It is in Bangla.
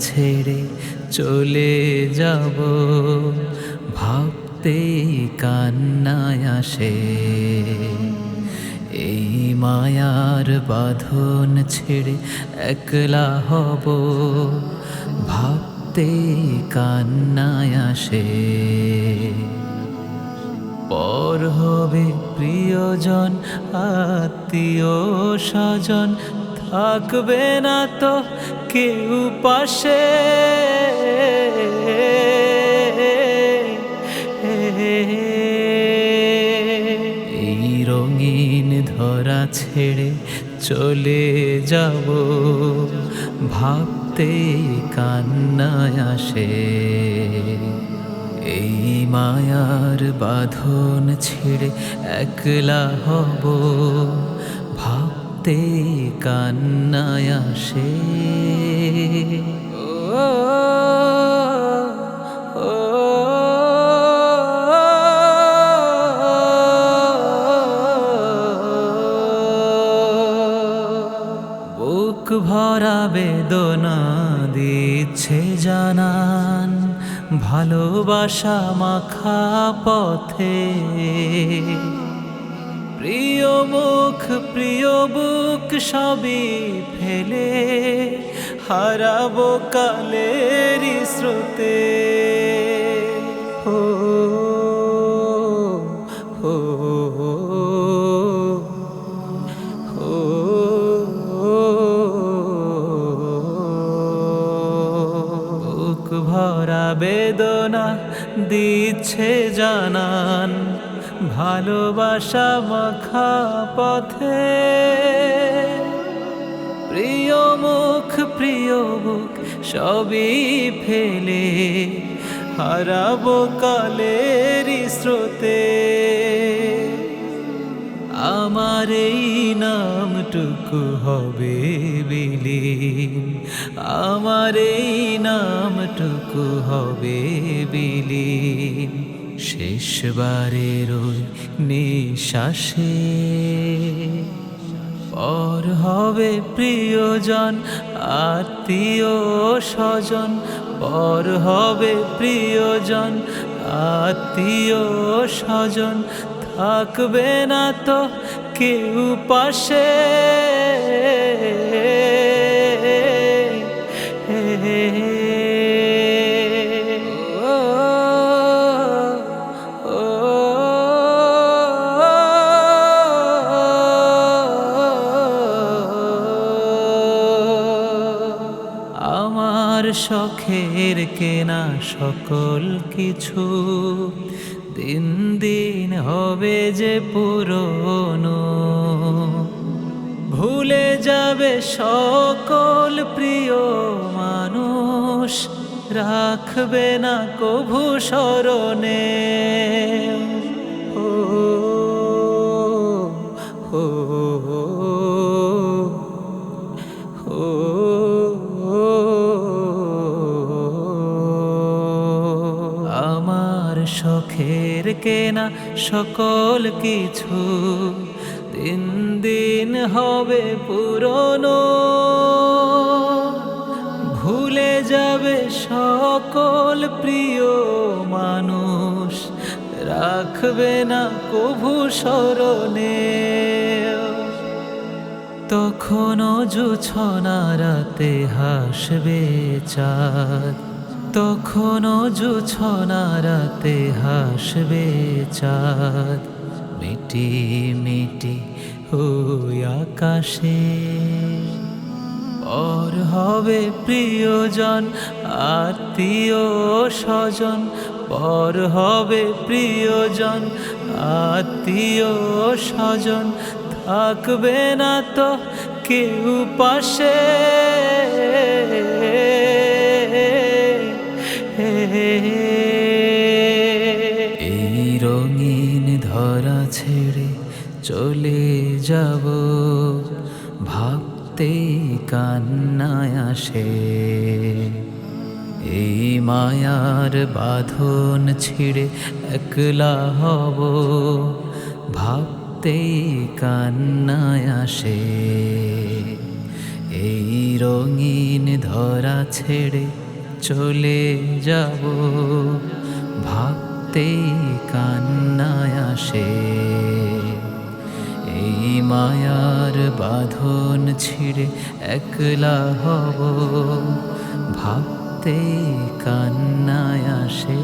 ছেড়ে চলে যাব। ভাবতে কান্নায় আসে। এই মায়ার বাঁধন ছেড়ে একলা হব। ভাবতে কান্নায় আসে। পর হবে প্রিয়জন, আত্মীয় স্বজন, থাকবে না তো কেউ পাশে। এই রঙিন ধরা ছেড়ে চলে যাব, ভাবতে কান্নায় আসে। এই মায়ার বাঁধন ছেড়ে একলা হব ভাবতে কান্নায় আসে। বুক ভরা বেদনা দিচ্ছে জানান ভালোবাসা মাখা পথে। প্রিয় মুখ প্রিয় বুক সবই ফেলে হারাবো কালের বুক ভরা বেদনা দিচ্ছে জানান। ভালোবাসা মাখা পথে। প্রিয় মুখ, প্রিয় বুক, সবই ফেলে হারাবো কালের স্রোতে। আমার এই নামটুকু হবে বিলীন। আমার এই নামটুকু হবে বিলীন। শেষবারের নিঃশ্বাসে পর হবে প্রিয়জন, আত্মীয় স্বজন। পর হবে প্রিয়জন, আত্মীয় স্বজন। থাকবে না তো কেউ পাশে। শখের কেনা সকল কিছু। দিন দিন হবে যে পুরনো। ভুলে যাবে সকল প্রিয় মানুষ। রাখবে না কভু স্মরণে। ও, আমার শখের কেনা সকল কিছু। দিন দিন হবে পুরনো। ভুলে যাবে সকল প্রিয় মানুষ। রাখবে না কভু স্মরণে। তখনও জুছনা রাতে হাসবে চাঁদ। তখনও জুছনা রাতে হাসবে চাঁদ। মিটি মিটি ওই আকাশে। পর হবে প্রিয়জন, আত্মীয় স্বজন। পর হবে প্রিয়জন, আত্মীয় স্বজন। থাকবে না তো কেউ পাশে। যাব, ভাবতে কান্নায় আসে। এই মায়ার বাঁধন ছিঁড়ে একলা হব, ভাবতে কান্নায় আসে। এই রঙিন ধরা ছেড়ে চলে যাব ভাবতেই কান্নায় আসে। এই মায়ার বাঁধন ছিঁড়ে একলা হব। ভাবতে কান্নায় আসে।